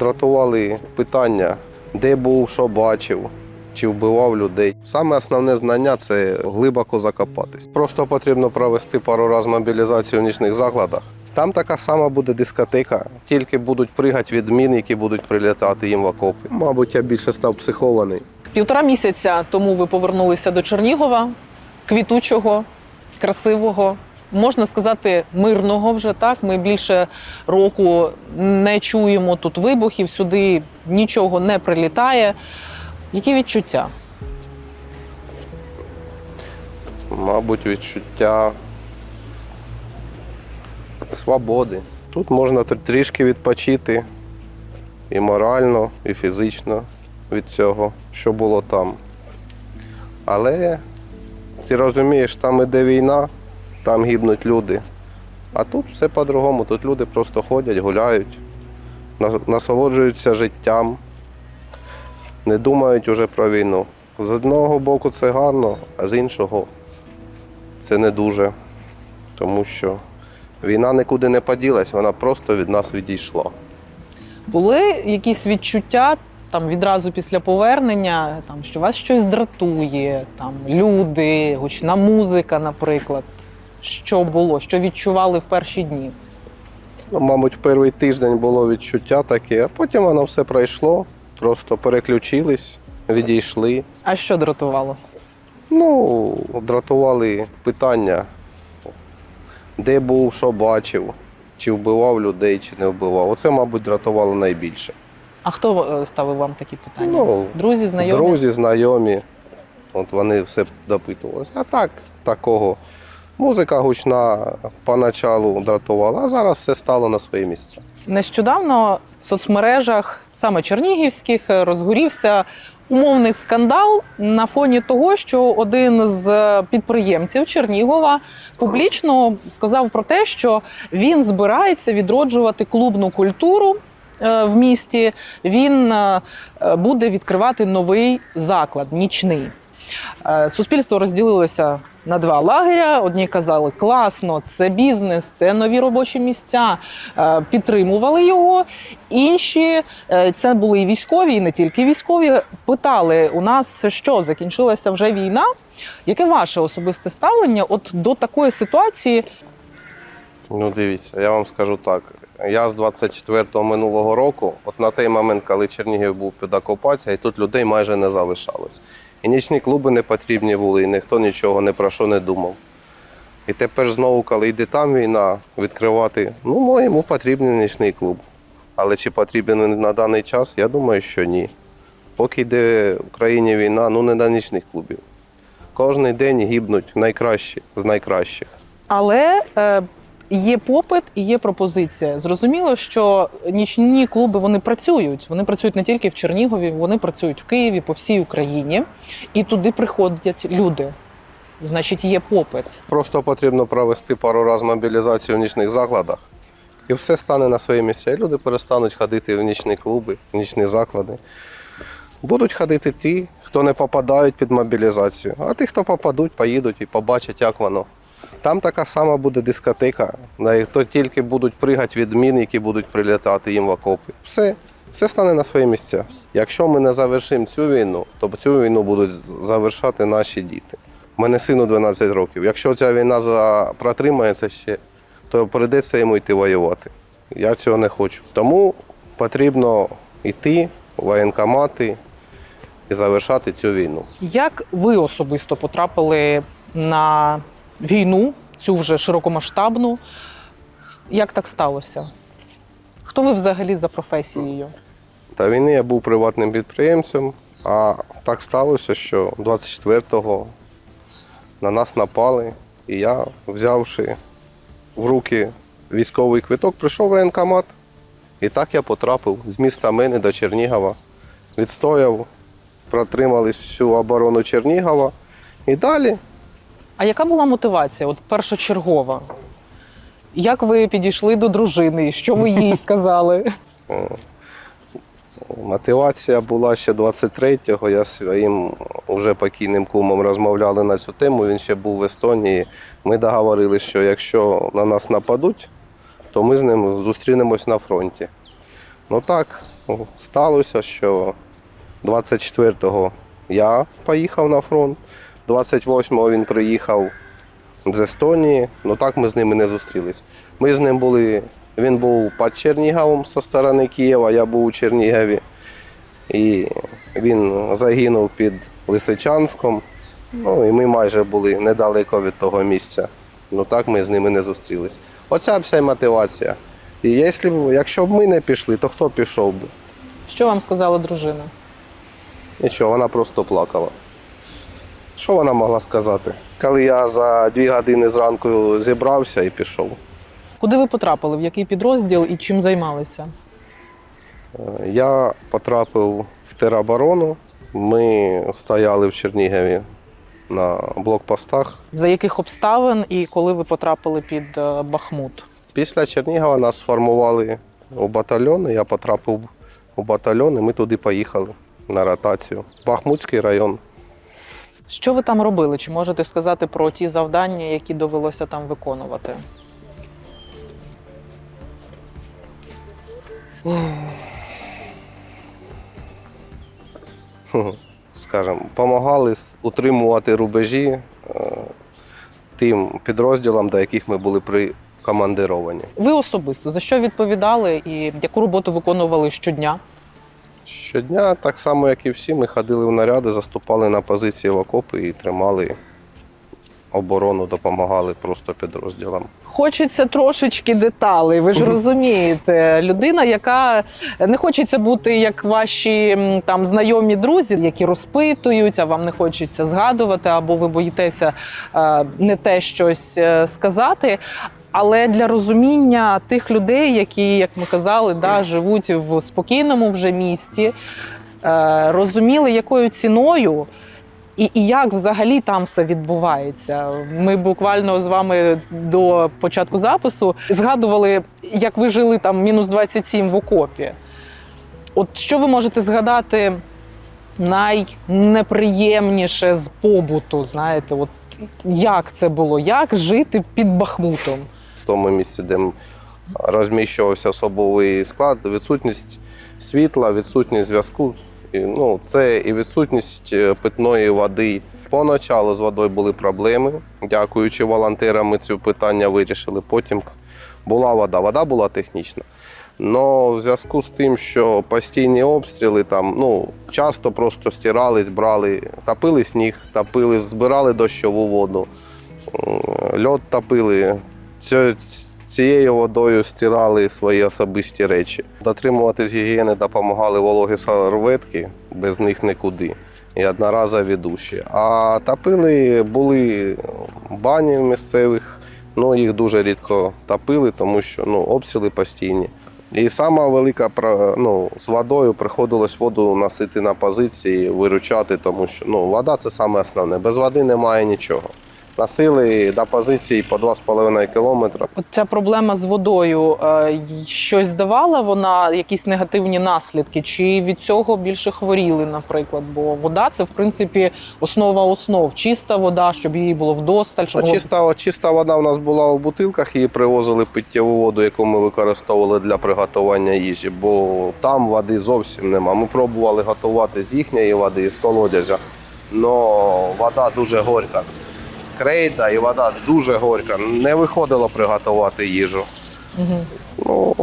Дратували питання, де був, що бачив, чи вбивав людей. Саме основне знання це глибоко закопатись. Просто потрібно провести пару разів мобілізацію в нічних закладах. Там така сама буде дискотека, тільки будуть пригати від мін, які будуть прилітати їм в окопи. Мабуть, я більше став психований. Півтора місяця тому ви повернулися до Чернігова, квітучого, красивого, можна сказати, мирного вже так. Ми більше року не чуємо тут вибухів, сюди нічого не прилітає. Які відчуття? Мабуть, відчуття свободи. Тут можна трішки відпочити і морально, і фізично від цього, що було там. Але ти розумієш, там іде війна, там гибнуть люди. А тут все по-другому. Тут люди просто ходять, гуляють, насолоджуються життям, не думають уже про війну. З одного боку це гарно, а з іншого це не дуже. Тому що війна нікуди не поділась, вона просто від нас відійшла. Були якісь відчуття там відразу після повернення, там що вас щось дратує, там люди, гучна музика, наприклад. Що було, що відчували в перші дні? Ну, мабуть, перший тиждень було відчуття таке, а потім воно все пройшло, просто переключились, відійшли. А що дратувало? Ну, дратували питання, де був, що бачив, чи вбивав людей, чи не вбивав. Оце, мабуть, дратувало найбільше. А хто е, ставив вам такі питання? Ну, Друзі, знайомі? Друзі, знайомі. От вони все допитувалися. А так, такого. Музика гучна поначалу дратувала, а зараз все стало на свої місця. Нещодавно в соцмережах, саме чернігівських, розгорівся умовний скандал на фоні того, що один з підприємців Чернігова публічно сказав про те, що він збирається відроджувати клубну культуру. е, В місті він е, буде відкривати новий заклад нічний. Е, Суспільство розділилося на два лагеря. Одні казали, класно, це бізнес, це нові робочі місця. е, Підтримували його. Інші е, це були і військові, і не тільки військові. Питали у нас, що закінчилася вже війна. Яке ваше особисте ставлення от до такої ситуації? Ну, дивіться, я вам скажу так. Я з 24-го минулого року, от на той момент, коли Чернігів був під окупацією, тут людей майже не залишалось. І нічні клуби не потрібні були, і ніхто нічого не про що не думав. І тепер знову, коли йде там війна, відкривати, ну, моєму потрібен нічний клуб. Але чи потрібен він на даний час, я думаю, що ні. Поки йде в країні війна, ну не на нічних клубів. Кожний день гибнуть найкращі з найкращих. Але е, є попит і є пропозиція. Зрозуміло, що нічні клуби вони працюють. Вони працюють не тільки в Чернігові, вони працюють в Києві, по всій Україні, і туди приходять люди. Значить, є попит. Просто потрібно провести пару разів мобілізацію в нічних закладах, і все стане на свої місця. І люди перестануть ходити в нічні клуби, в нічні заклади. Будуть ходити ті, хто не попадають під мобілізацію, а ті, хто попадуть, поїдуть і побачать, як воно. Там така сама буде дискотека, на яку тільки будуть пригати від мін, які будуть прилітати їм в окопи. Все, все стане на свої місця. Якщо ми не завершимо цю війну, то цю війну будуть завершати наші діти. У мене сину 12 років. Якщо ця війна протримається ще, то прийдеться йому йти воювати. Я цього не хочу. Тому потрібно йти в воєнкомати і завершати цю війну. Як ви особисто потрапили на війну, цю вже широкомасштабну? Як так сталося? Хто ви взагалі за професією? Та війни я був приватним підприємцем, а так сталося, що 24-го на нас напали, і я, взявши в руки військовий квиток, прийшов воєнкомат. І так я потрапив з міста Мини до Чернігова. Відстояв, протримали всю оборону Чернігова. І далі А яка була мотивація? От першочергова? Як ви підійшли до дружини? Що ви їй сказали? Мотивація була ще 23-го. Я своїм уже покійним кумом розмовляли на цю тему. Він ще був в Естонії. Ми договорилися, що якщо на нас нападуть, то ми з ним зустрінемось на фронті. Ну так, сталося, що 24-го я поїхав на фронт, 28-го він приїхав з Естонії. Ну так ми з ними не зустрілись. Ми з ним були. Він був під Черніговом зі сторони Києва, я був у Чернігові. І він загинув під Лисичанськом. Ну і ми майже були недалеко від того місця. Ну так ми з ними не зустрілись. Оця вся мотивація. І якщо, якщо б ми не пішли, то хто пішов би? Що вам сказала дружина? Нічого, вона просто плакала. Що вона могла сказати? Коли я за дві години зранку зібрався і пішов. Куди ви потрапили? В який підрозділ і чим займалися? Е, Я потрапив в тероборону. Ми стояли в Чернігові на блокпостах. За яких обставин і коли ви потрапили під е, Бахмут? Після Чернігова нас сформували у батальйон. Я потрапив у батальйон, і ми туди поїхали на ротацію. Бахмутський район. Що ви там робили? Чи можете сказати про ті завдання, які довелося там виконувати? скажімо, допомагали утримувати рубежі е, тим підрозділам, до яких ми були прикомандировані. Ви особисто за що відповідали і яку роботу виконували щодня? Щодня, так само, як і всі, ми ходили в наряди, заступали на позиції в окопи і тримали оборону, допомагали просто підрозділам. Хочеться трошечки деталей. Ви ж розумієте, людина, яка не хочеться бути як ваші там знайомі друзі, які розпитують, а вам не хочеться згадувати, або ви боїтеся е, не те щось е, сказати. Але для розуміння тих людей, які, як ми казали, да, живуть в спокійному вже місті, е, розуміли, якою ціною і, і як взагалі там все відбувається. Ми буквально з вами до початку запису згадували, як ви жили там мінус 27 в окопі. От що ви можете згадати найнеприємніше з побуту? Знаєте, от як це було? Як жити під Бахмутом? Тому місці, де розміщувався особовий склад, відсутність світла, відсутність зв'язку. Ну, це і відсутність е, питної води. Поначалу з водою були проблеми. Дякуючи волонтерам, ми ці питання вирішили. Потім була вода, вода була технічна. Но в зв'язку з тим, що постійні обстріли там ну часто просто стирались, брали, топили сніг, топили, збирали дощову воду, льод топили. Цією водою стирали свої особисті речі. Дотримуватись гігієни допомагали вологі серветки, без них нікуди. І одноразові душі. А топили були бані місцевих, ну їх дуже рідко топили, тому що ну, обстріли постійні. І сама велика ну, з водою приходилось воду носити на позиції, виручати, тому що ну, вода це саме основне. Без води немає нічого. Носили до позиції по 2,5 кілометра. От ця проблема з водою е, щось давала вона якісь негативні наслідки? Чи від цього більше хворіли, наприклад? Бо вода це в принципі основа основ. Чиста вода, щоб її було вдосталь, щоб Ну, Чиста, чиста вода в нас була у бутилках, її привозили питтєву воду, яку ми використовували для приготування їжі, бо там води зовсім нема. Ми пробували готувати з їхньої води, з колодязя, але вода дуже горька. Крейда і вода дуже горька. Не виходило приготувати їжу. Мгм. Ну,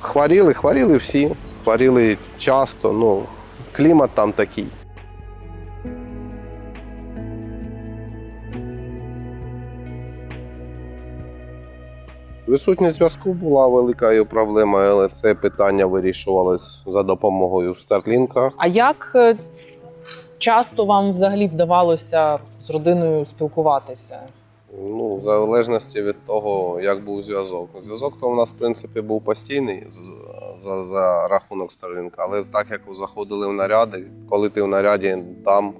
хворіли, хворіли всі, хворіли часто. Ну, клімат там такий. Відсутність зв'язку була великою проблемою, але це питання вирішувалось за допомогою Старлінка. А як е, часто вам взагалі вдавалося з родиною спілкуватися? Ну, в залежності від того, як був зв'язок. Зв'язок то у нас, в принципі, був постійний за, за рахунок Старлінка. Але так як ви заходили в наряди, коли ти в наряді там,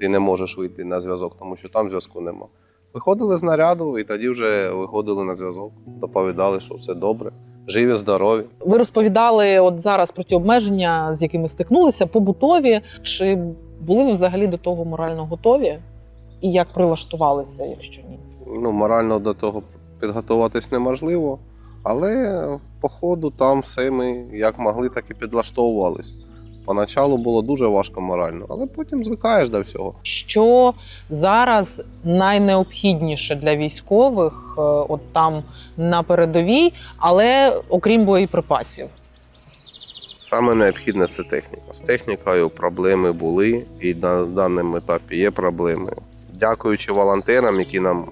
ти не можеш вийти на зв'язок, тому що там зв'язку нема. Виходили з наряду і тоді вже виходили на зв'язок, доповідали, що все добре, живі, здорові. Ви розповідали от зараз про ті обмеження, з якими стикнулися, побутові. Чи були ви взагалі до того морально готові? І як прилаштувалися, якщо ні? Ну, морально до того підготуватись неможливо, Але по ходу там все ми як могли, так і підлаштовувались. Поначалу було дуже важко морально, але потім звикаєш до всього. Що зараз найнеобхідніше для військових, е, от там на передовій, але окрім боєприпасів? Саме необхідне це техніка. З технікою проблеми були, і на даному етапі є проблеми. Дякуючи волонтерам, які нам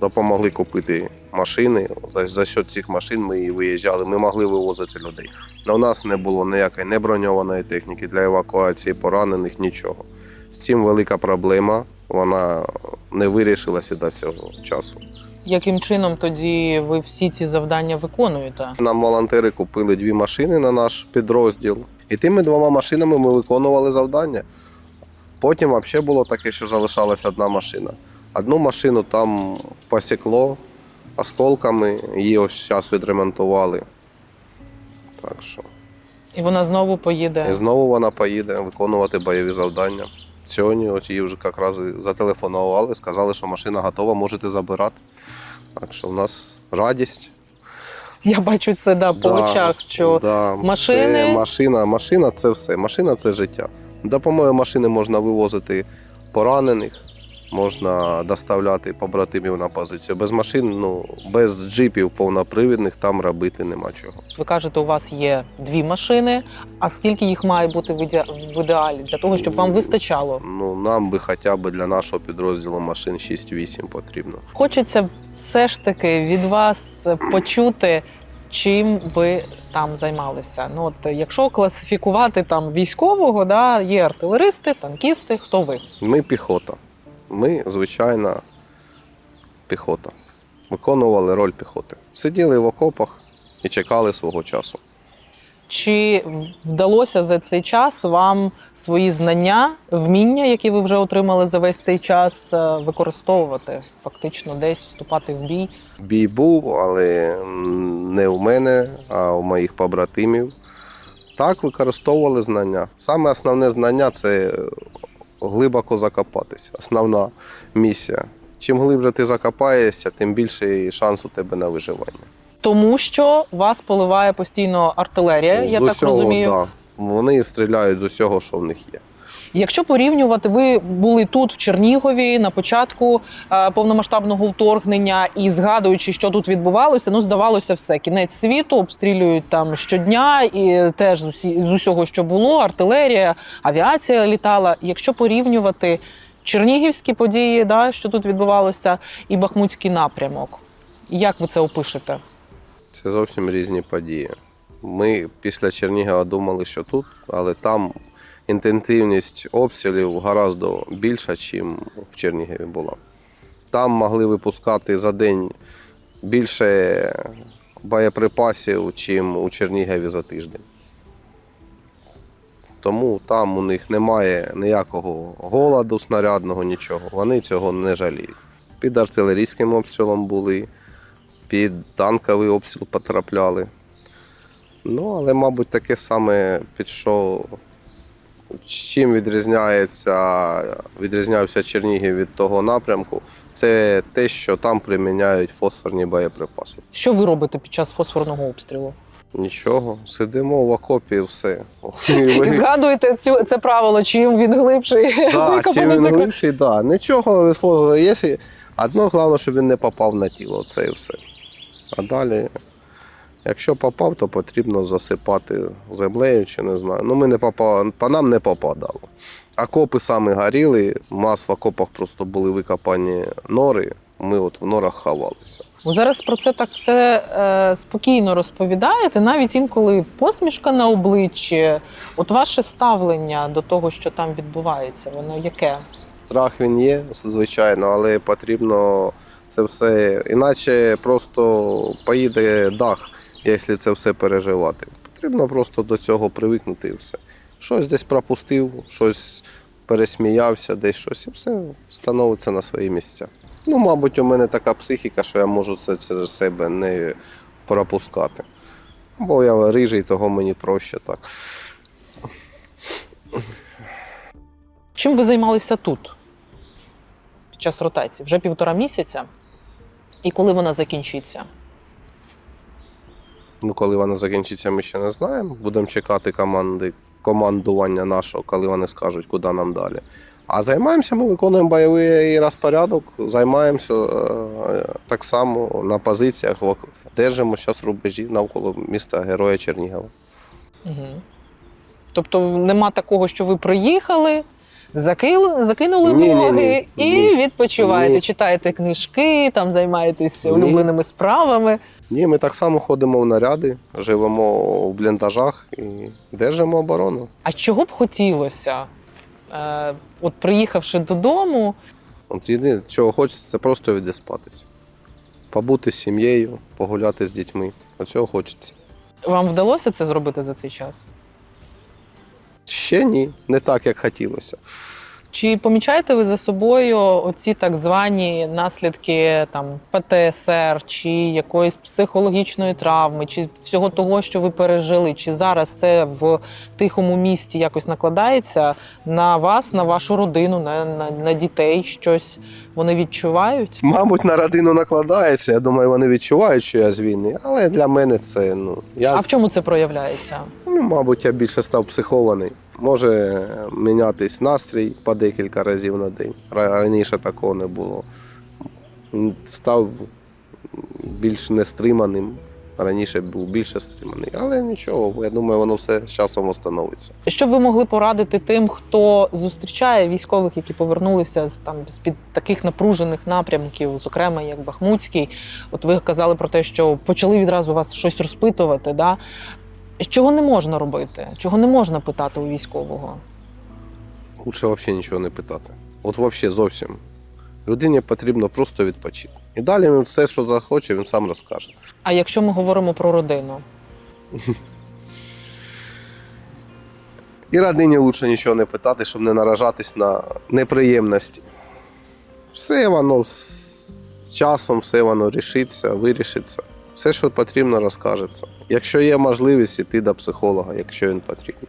допомогли купити машини. За, за счет цих машин ми і виїжджали. Ми могли вивозити людей. Але у нас не було ніякої неброньованої техніки для евакуації поранених, нічого. З цим велика проблема. Вона не вирішилася до цього часу. Яким чином тоді ви всі ці завдання виконуєте? Нам волонтери купили дві машини на наш підрозділ, і тими двома машинами ми виконували завдання. Потім взагалі було таке, що залишалася одна машина. Одну машину там посікло осколками, її ось зараз відремонтували. Так що. І вона знову поїде. І знову вона поїде виконувати бойові завдання. Сьогодні от її вже якраз зателефонували, сказали, що машина готова, можете забирати. Так що в нас радість. Я бачу це да, по очах, що да, машини- Це машина, машина це все. Машина це життя. Допомогою машини можна вивозити поранених, можна доставляти побратимів на позицію. Без машин, ну, без джипів повнопривідних там робити нема чого. ви кажете, у вас є дві машини. А скільки їх має бути в ідеалі для того, щоб вам вистачало? Ну, нам би хоча б для нашого підрозділу машин 6-8 потрібно. Хочеться все ж таки від вас почути, чим ви там займалися. Ну, от якщо класифікувати там військового, да, є артилеристи, танкісти, хто ви? Ми піхота. Ми звичайна піхота. Виконували роль піхоти. Сиділи в окопах і чекали свого часу. Чи вдалося за цей час вам свої знання, вміння, які ви вже отримали за весь цей час, е, використовувати, фактично десь вступати в бій? Бій був, але не у мене, а у моїх побратимів. Так використовували знання. Саме основне знання це глибоко закопатися. Основна місія. Чим глибше ти закопаєшся, тим більше шанс у тебе на виживання. Тому що вас поливає постійно артилерія, я усього, так розумію. Да. Вони стріляють з усього, що в них є. Якщо порівнювати, ви були тут, в Чернігові, на початку е, повномасштабного вторгнення, і згадуючи, що тут відбувалося, ну здавалося, все кінець світу, обстрілюють там щодня, і теж з, усі, з усього, що було, артилерія, авіація літала. Якщо порівнювати чернігівські події, да, що тут відбувалося, і Бахмутський напрямок, як ви це опишете? Це зовсім різні події. Ми після Чернігова думали, що тут, але там інтенсивність обстрілів гораздо більша, ніж в Чернігові була. Там могли випускати за день більше боєприпасів, ніж у Чернігові за тиждень. Тому там у них немає ніякого голоду снарядного, нічого. Вони цього не жаліють. Під артилерійським обстрілом були, під танковий обстріл потрапляли. Ну, але, мабуть, таке саме під що. Чим відрізняється, відрізнявся Чернігів від того напрямку, це те, що там приміняють фосфорні боєприпаси. Що ви робите під час фосфорного обстрілу? Нічого, сидимо в окопі і все. І згадуєте цю це правило, чим він глибший Да, чим він так- глибший, да. Нічого від. Якщо... Одно головне, щоб він не попав на тіло, це і все. А далі, якщо попав, то потрібно засипати землею чи не знаю. Ну, ми не попали, по нам не попадало. Окопи саме горіли, у нас в окопах просто були викопані нори, ми от в норах ховалися. Ви зараз про це так все е, спокійно розповідаєте, навіть інколи посмішка на обличчі. От ваше ставлення до того, що там відбувається, воно яке? Страх він є, звичайно, але потрібно це все. Іначе просто поїде дах, якщо це все переживати. Потрібно просто до цього привикнути і все. Щось десь пропустив, щось пересміявся, десь щось, і все становиться на свої місця. Ну, мабуть, у мене така психіка, що я можу це через себе не пропускати. Бо я рижий, того мені проще так. Чим ви займалися тут під час ротації? Вже півтора місяця. І коли вона закінчиться? Ну, коли вона закінчиться, ми ще не знаємо. Будемо чекати команди, командування нашого, коли вони скажуть, куди нам далі. А займаємося, ми виконуємо бойовий розпорядок, займаємося е, так само на позиціях, держимо зараз рубежі навколо міста Героя Чернігова. Угу. Тобто нема такого, що ви приїхали, закили, закинули Ні, ні, ноги ні, і ні. відпочиваєте, Ні. читаєте книжки, там займаєтесь Ні. улюбленими справами. Ні, ми так само ходимо в наряди, живемо в бліндажах і держимо оборону. А чого б хотілося, е, от приїхавши додому, От єдине, чого хочеться, це просто відіспатись. Побути з сім'єю, погуляти з дітьми. Оцього хочеться. вам вдалося це зробити за цей час? Ще ні, не так, як хотілося. Чи помічаєте ви за собою оці так звані наслідки там ПТСР, чи якоїсь психологічної травми, чи всього того, що ви пережили? Чи зараз це в тихому місті якось накладається на вас, на вашу родину, на, на, на дітей? Щось вони відчувають? Мабуть, на родину накладається. Я думаю, вони відчувають, що я з війни, але для мене це ну я А в чому це проявляється? ну, мабуть, я більше став психований. Може мінятись настрій по декілька разів на день. Раніше такого не було. Став більш нестриманим. Раніше був більше стриманий, але нічого, я думаю, воно все з часом встановиться. Що б ви могли порадити тим, хто зустрічає військових, які повернулися з там з під таких напружених напрямків, зокрема як Бахмутський? От ви казали про те, що почали відразу вас щось розпитувати. Да? Чого не можна робити? Чого не можна питати у військового? Лучше взагалі нічого не питати. От взагалі зовсім. Людині потрібно просто відпочити. І далі він все, що захоче, він сам розкаже. А якщо ми говоримо про родину, І родині лучше нічого не питати, щоб не наражатись на неприємності. Все воно з часом, все воно рішиться, вирішиться. Все, що потрібно, розкажеться. Якщо є можливість, іти до психолога, якщо він потрібен.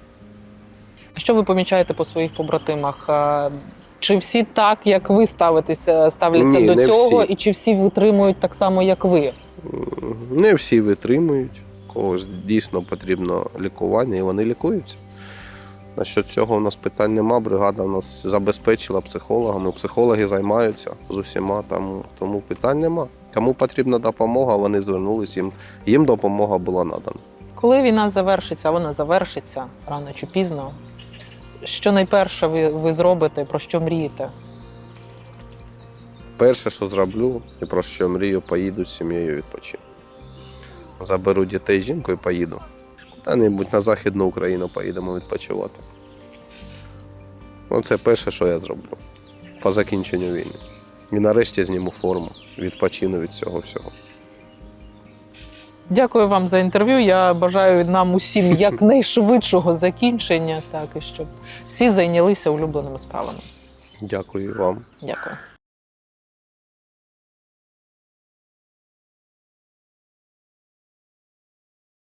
а що ви помічаєте по своїх побратимах? Чи всі так, як ви ставитеся, ставляться Ні, до не цього, всі. і чи всі витримують так само, як ви? Не всі витримують, когось дійсно потрібно лікування, і вони лікуються. Насчет цього у нас питань нема. Бригада у нас забезпечила психологами. Психологи займаються з усіма, тому, тому питань нема. Кому потрібна допомога, вони звернулись, їм, їм допомога була надана. Коли війна завершиться, а вона завершиться рано чи пізно. Що найперше ви, ви зробите, про що мрієте? Перше, що зроблю, і про що мрію, поїду з сім'єю відпочину. Заберу дітей, жінку і поїду. Куди-небудь на Західну Україну поїдемо відпочивати. Ну, це перше, що я зроблю по закінченню війни. І нарешті зніму форму, відпочину від цього всього. Дякую вам за інтерв'ю. Я бажаю нам усім якнайшвидшого закінчення, так і щоб всі зайнялися улюбленими справами. Дякую вам. Дякую.